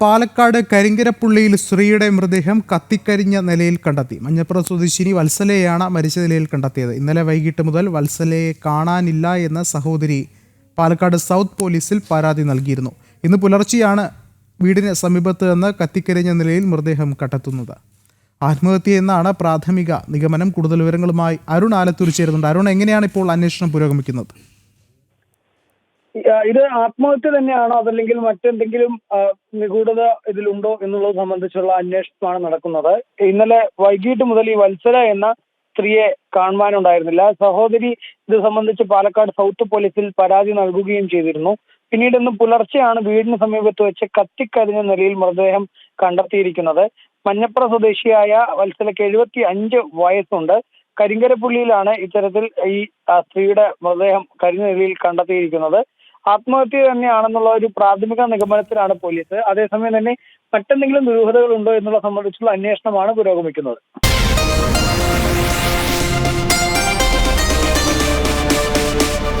പാലക്കാട് കരിങ്കരപ്പുള്ളിയിൽ സ്ത്രീയുടെ മൃതദേഹം കത്തിക്കരിഞ്ഞ നിലയിൽ കണ്ടെത്തി. മഞ്ഞപ്പുറം സ്വദേശിനി വത്സലയെയാണ് മരിച്ച നിലയിൽ കണ്ടെത്തിയത്. ഇന്നലെ വൈകിട്ട് മുതൽ വത്സലയെ കാണാനില്ല എന്ന സഹോദരി പാലക്കാട് സൗത്ത് പോലീസിൽ പരാതി നൽകിയിരുന്നു. ഇന്ന് പുലർച്ചെയാണ് വീടിന് സമീപത്ത് നിന്ന് കത്തിക്കരിഞ്ഞ നിലയിൽ മൃതദേഹം കണ്ടെത്തുന്നത്. ആത്മഹത്യ എന്നാണ് പ്രാഥമിക നിഗമനം. കൂടുതൽ വിവരങ്ങളുമായി അരുൺ ആലത്തൂർ ചേരുന്നുണ്ട്. അരുൺ എങ്ങനെയാണ് ഇപ്പോൾ അന്വേഷണം പുരോഗമിക്കുന്നത്? ഇത് ആത്മഹത്യ തന്നെയാണോ അതല്ലെങ്കിൽ മറ്റെന്തെങ്കിലും നിഗൂഢത ഇതിലുണ്ടോ എന്നുള്ളത് സംബന്ധിച്ചുള്ള അന്വേഷണമാണ് നടക്കുന്നത്. ഇന്നലെ വൈകിട്ട് മുതൽ ഈ വത്സര എന്ന സ്ത്രീയെ കാണുവാനുണ്ടായിരുന്നില്ല. സഹോദരി ഇത് സംബന്ധിച്ച് പാലക്കാട് സൗത്ത് പോലീസിൽ പരാതി നൽകുകയും ചെയ്തിരുന്നു. പിന്നീട് ഇന്ന് പുലർച്ചെയാണ് വീടിന് സമീപത്ത് വെച്ച് കത്തിക്കരിഞ്ഞ നിലയിൽ മൃതദേഹം കണ്ടെത്തിയിരിക്കുന്നത്. മഞ്ഞപ്ര സ്വദേശിയായ വത്സലയ്ക്ക് എഴുപത്തി അഞ്ച് വയസ്സുണ്ട്. കരിങ്കരപ്പുള്ളിയിലാണ് ഇത്തരത്തിൽ ഈ സ്ത്രീയുടെ മൃതദേഹം കരിഞ്ഞ നിലയിൽ കണ്ടെത്തിയിരിക്കുന്നത്. ആത്മഹത്യ തന്നെയാണെന്നുള്ള ഒരു പ്രാഥമിക നിഗമനത്തിലാണ് പോലീസ്. അതേസമയം തന്നെ മറ്റെന്തെങ്കിലും ദുരൂഹതകൾ ഉണ്ടോ എന്നുള്ള സംബന്ധിച്ചുള്ള അന്വേഷണമാണ് പുരോഗമിക്കുന്നത്.